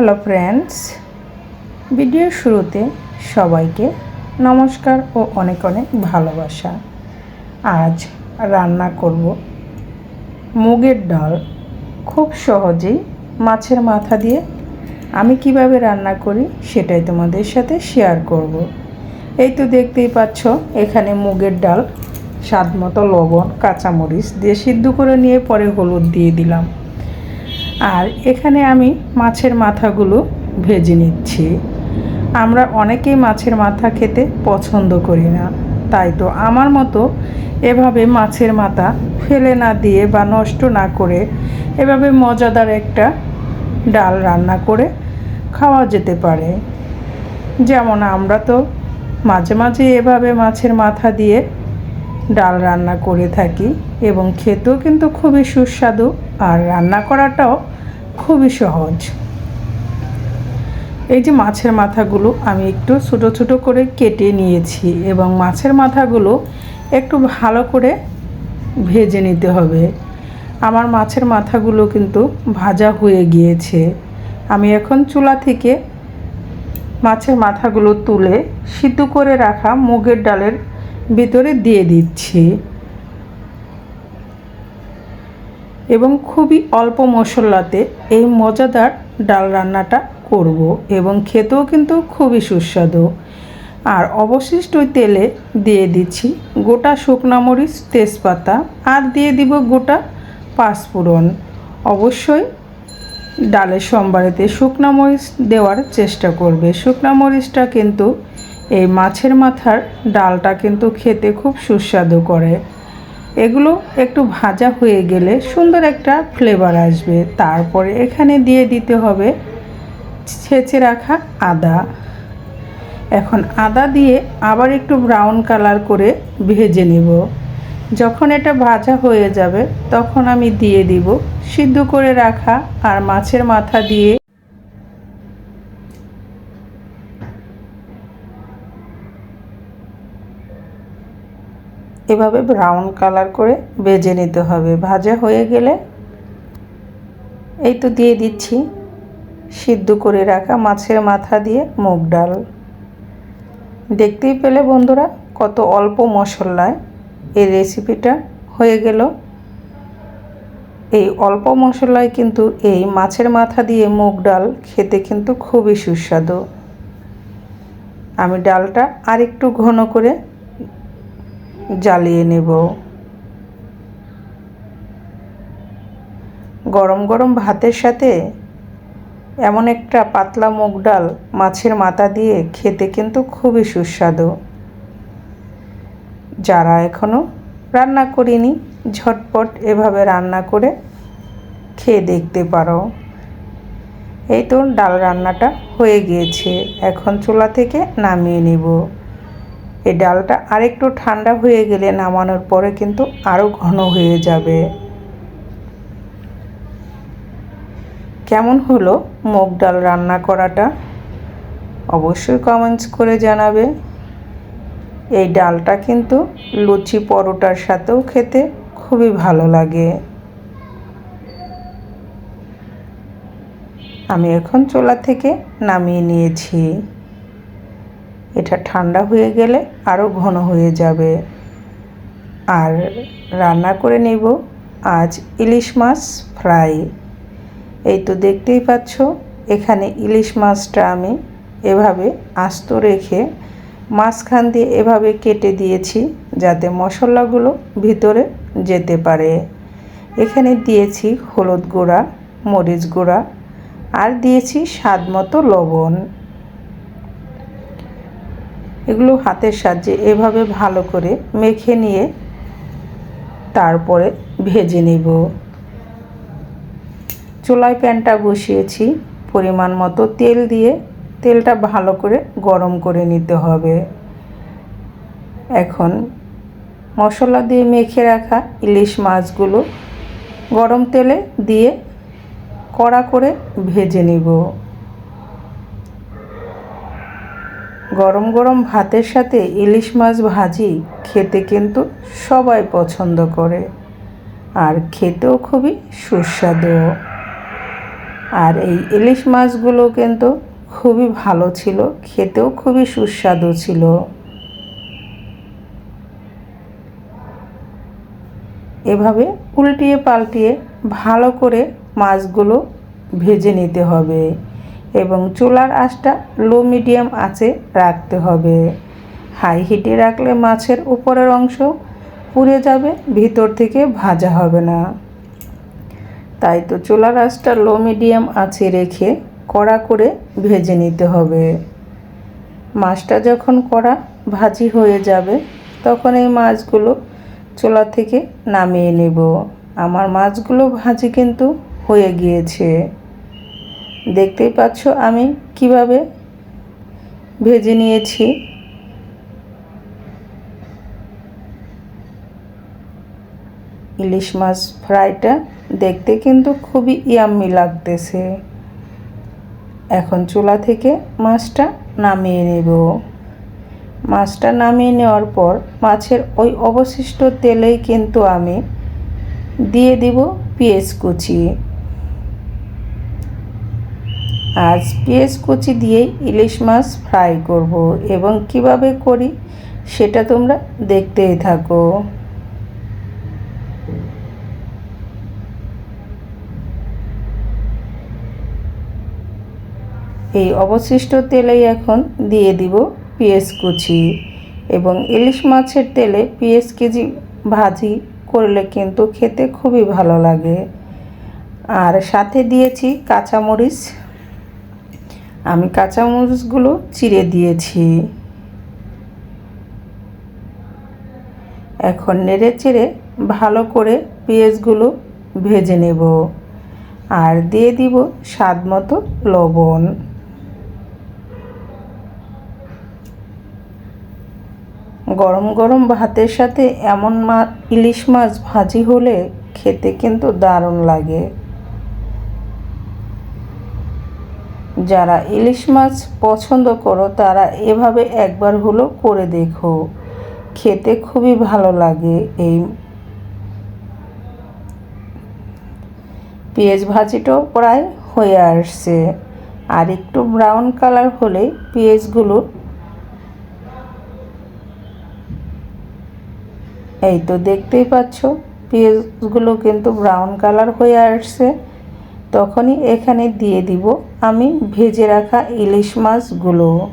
Hello friends ভিডিওর শুরুতে সবাইকে নমস্কার ও অনেক অনেক ভালোবাসা। আজ রান্না করব মুগের ডাল। খুব সহজেই মাছের মাথা দিয়ে আমি কীভাবে রান্না করি সেটাই তোমাদের সাথে শেয়ার করব। এই তো দেখতেই পাচ্ছ, এখানে মুগের ডাল স্বাদ মতো লবণ, কাঁচামরিচ দিয়ে সিদ্ধ করে নিয়ে পরে হলুদ দিয়ে দিলাম। আর এখানে আমি মাছের মাথাগুলো ভেজে নিচ্ছি। আমরা অনেকেই মাছের মাথা খেতে পছন্দ করি না। তাই তো আমার মতো এভাবে মাছের মাথা ফেলে না দিয়ে বা নষ্ট না করে এভাবে মজাদার একটা ডাল রান্না করে খাওয়া যেতে পারে। যেমন আমরা তো মাঝে মাঝে এভাবে মাছের মাথা দিয়ে ডাল রান্না করে থাকি এবং খেতেও কিন্তু খুবই সুস্বাদু আর রান্না করাটাও খুবই সহজ। এই যে মাছের মাথাগুলো আমি একটু ছোটো ছোটো করে কেটে নিয়েছি এবং মাছের মাথাগুলো একটু ভালো করে ভেজে নিতে হবে। আমার মাছের মাথাগুলো কিন্তু ভাজা হয়ে গিয়েছে। আমি এখন চুলা থেকে মাছের মাথাগুলো তুলে সিদ্ধ করে রাখা মুগের ডালের ভিতরে দিয়ে দিচ্ছি। এবং খুবই অল্প মশলাতে এই মজাদার ডাল রান্নাটা করব এবং খেতেও কিন্তু খুবই সুস্বাদু। আর অবশিষ্ট তেলে দিয়ে দিচ্ছি গোটা শুকনা মরিচ, তেজপাতা আর দিয়ে দিব গোটা পাঁচফোড়ন। অবশ্যই ডালের সোমবারেতে শুকনা মরিচ দেওয়ার চেষ্টা করবে। শুকনা মরিচটা কিন্তু এই মাছের মাথার ডালটা কিন্তু খেতে খুব সুস্বাদু করে। এগুলো একটু ভাজা হয়ে গেলে সুন্দর একটা ফ্লেভার আসবে। তারপরে এখানে দিয়ে দিতে হবে ছেঁচে রাখা আদা। এখন আদা দিয়ে আবার একটু ব্রাউন কালার করে ভেজে নেব। যখন এটা ভাজা হয়ে যাবে, তখন আমি দিয়ে দিব সিদ্ধ করে রাখা আর মাছের মাথা দিয়ে এভাবে ব্রাউন কালার করে ভেজে নিতে হবে। ভাজা হয়ে গেলে এই তো দিয়ে দিচ্ছি। সিদ্ধ করে রাখা মাছের মাথা দিয়ে মুগ ডাল। দেখতেই পেলে বন্ধুরা কত অল্প মশলায় এই রেসিপিটা হয়ে গেল। এই অল্প মশলায় কিন্তু এই মাছের মাথা দিয়ে মুগ ডাল খেতে কিন্তু খুবই সুস্বাদু। আমি ডালটা আরেকটু ঘন করে জ্বালিয়ে নেব। গরম গরম ভাতের সাথে এমন একটা পাতলা মুগ ডাল মাছের মাথা দিয়ে খেতে কিন্তু খুবই সুস্বাদু। যারা এখনও রান্না করিনি, ঝটপট এভাবে রান্না করে খেয়ে দেখতে পারো। এই তো ডাল রান্নাটা হয়ে গিয়েছে। এখন চুলা থেকে নামিয়ে নিব। এই ডালটা আরেকটু ঠান্ডা হয়ে গেলে নামানোর পরে কিন্তু আরও ঘন হয়ে যাবে। কেমন হলো মুগ ডাল রান্না করাটা? অবশ্যই কমেন্টস করে জানাবে। এই ডালটা কিন্তু লুচি পরোটার সাথেও খেতে খুবই ভালো লাগে। আমি এখন চোলা থেকে নামিয়ে নিয়েছি। এটা ঠান্ডা হয়ে গেলে আরও ঘন হয়ে যাবে। আর রান্না করে নেব আজ ইলিশ মাছ ফ্রাই। এই তো দেখতেই পাচ্ছ, এখানে ইলিশ মাছটা আমি এভাবে আস্ত রেখে মাঝখান দিয়ে এভাবে কেটে দিয়েছি যাতে মশলাগুলো ভিতরে যেতে পারে। এখানে দিয়েছি হলুদ গুঁড়া, মরিচ গুঁড়া, আর দিয়েছি স্বাদ মতো লবণ। এগুলো হাতের সাহায্যে এভাবে ভালো করে মেখে নিয়ে তারপরে ভেজে নেব। চুলায় প্যানটা বসিয়েছি, পরিমাণ মতো তেল দিয়ে তেলটা ভালো করে গরম করে নিতে হবে। এখন মশলা দিয়ে মেখে রাখা ইলিশ মাছগুলো গরম তেলে দিয়ে কড়া করে ভেজে নিব। গরম গরম ভাতের সাথে ইলিশ মাছ ভাজি খেতে কিন্তু সবাই পছন্দ করে। আর খেতেও খুবই সুস্বাদু। আর এই ইলিশ মাছগুলো কিন্তু খুবই ভালো ছিল, খেতেও খুবই সুস্বাদু ছিল। এভাবে উল্টিয়ে পাল্টিয়ে ভালো করে মাছগুলো ভেজে নিতে হবে। এবং চুলার আঁচটা লো মিডিয়াম আঁচে রাখতে হবে। হাই হিটে রাখলে মাছের উপরের অংশ পুড়ে যাবে, ভিতর থেকে ভাজা হবে না। তাই তো চুলার আঁচটা লো মিডিয়াম আঁচে রেখে কড়া করে ভেজে নিতে হবে। মাছটা যখন কড়া ভাজি হয়ে যাবে, তখন এই মাছগুলো চুলা থেকে নামিয়ে নেব। আমার মাছগুলো ভাজি কিন্তু হয়ে গিয়েছে। দেখতেই পাচ্ছ আমি কীভাবে ভেজে নিয়েছি। ইলিশ মাছ ফ্রাইটা দেখতে কিন্তু খুবই ইয়াম্মি লাগতেছে। এখন চুলা থেকে মাছটা নামিয়ে নেব। মাছটা নামিয়ে নেওয়ার পর মাছের ওই অবশিষ্ট তেলেই কিন্তু আমি দিয়ে দিব পেঁয়াজ কুচি। আজ পেঁয়াজ কুচি দিয়েই ইলিশ মাছ ফ্রাই করব এবং কীভাবে করি সেটা তোমরা দেখতেই থাকো। এই অবশিষ্ট তেলেই এখন দিয়ে দিব পেঁয়াজ কুচি এবং ইলিশ মাছের তেলে পেঁয়াজ কেজি ভাজি করলে কিন্তু খেতে খুবই ভালো লাগে। আর সাথে দিয়েছি কাঁচামরিচ আমি কাঁচামরিচগুলো চিড়ে দিয়েছি। এখন নেড়ে চেড়ে ভালো করে পেঁয়াজগুলো ভেজে নেব আর দিয়ে দিব স্বাদ মতো লবণ। গরম গরম ভাতের সাথে এমন মা ইলিশ মাছ ভাজি হলে খেতে কিন্তু দারুণ লাগে। যারা ইলিশ মাছ পছন্দ করো, তারা এভাবে একবার হলো করে দেখো। খেতে খুবই ভালো লাগে এই পেঁয়াজ ভাজিটাও প্রায় হয়ে আসছে। আর একটু ব্রাউন কালার হলে পেঁয়াজগুলো এই তো দেখতেই পাচ্ছ, পেঁয়াজগুলো কিন্তু ব্রাউন কালার হয়ে আসছে। তখনই এখানে দিয়ে দিব আমি ভেজে রাখা ইলিশ মাছগুলো।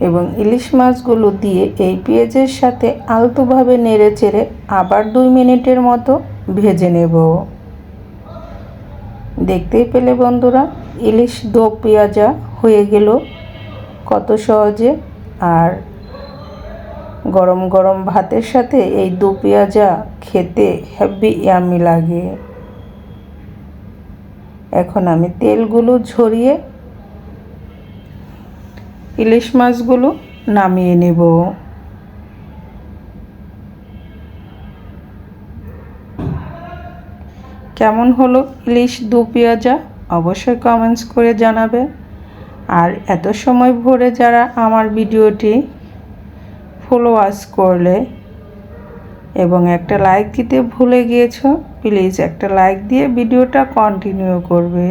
এবং ইলিশ মাছগুলো দিয়ে এই পেঁয়াজের সাথে আলতোভাবে নেড়ে চেড়ে আবার দুই মিনিটের মতো ভেজে নেব। দেখতেই পেলে বন্ধুরা, ইলিশ দো পেঁয়াজা হয়ে গেল কত সহজে। আর গরম গরম ভাতের সাথে এই দু পেঁয়াজা খেতে হ্যাভি ইয়ামি লাগে। এখন আমি তেলগুলো ঝরিয়ে ইলিশ মাছগুলো নামিয়ে নেব। কেমন হলো ইলিশ দু পেঁয়াজা? অবশ্যই কমেন্টস করে জানাবে আর এত সময় ভরে যারা আমার ভিডিওটি ফলো ওয়াচ করলে এবং একটা লাইক দিতে ভুলে গিয়েছো প্লিজ একটা লাইক দিয়ে ভিডিওটা কন্টিনিউ করবে।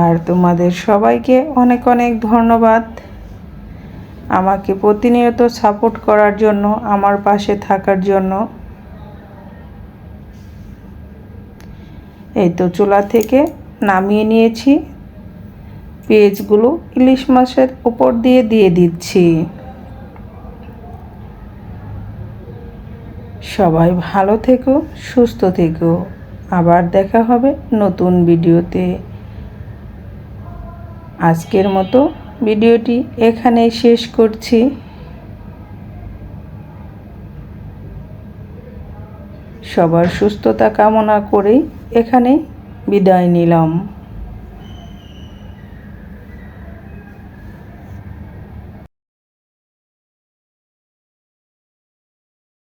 আর তোমাদের সবাইকে অনেক অনেক ধন্যবাদ। আমাকে প্রতিনিয়ত সাপোর্ট করার জন্য, আমার পাশে থাকার জন্য। এই তো চুলা থেকে নামিয়ে নিয়েছি। পেঁয়াজগুলো ইলিশ মাছের উপর দিয়ে দিয়ে দিচ্ছি। সবাই ভালো থেকো, সুস্থ থেকো। আবার দেখা হবে নতুন ভিডিওতে। আজকের মতো ভিডিওটি এখানেই শেষ করছি। সবার সুস্থতা কামনা করেই এখানে বিদায় নিলাম।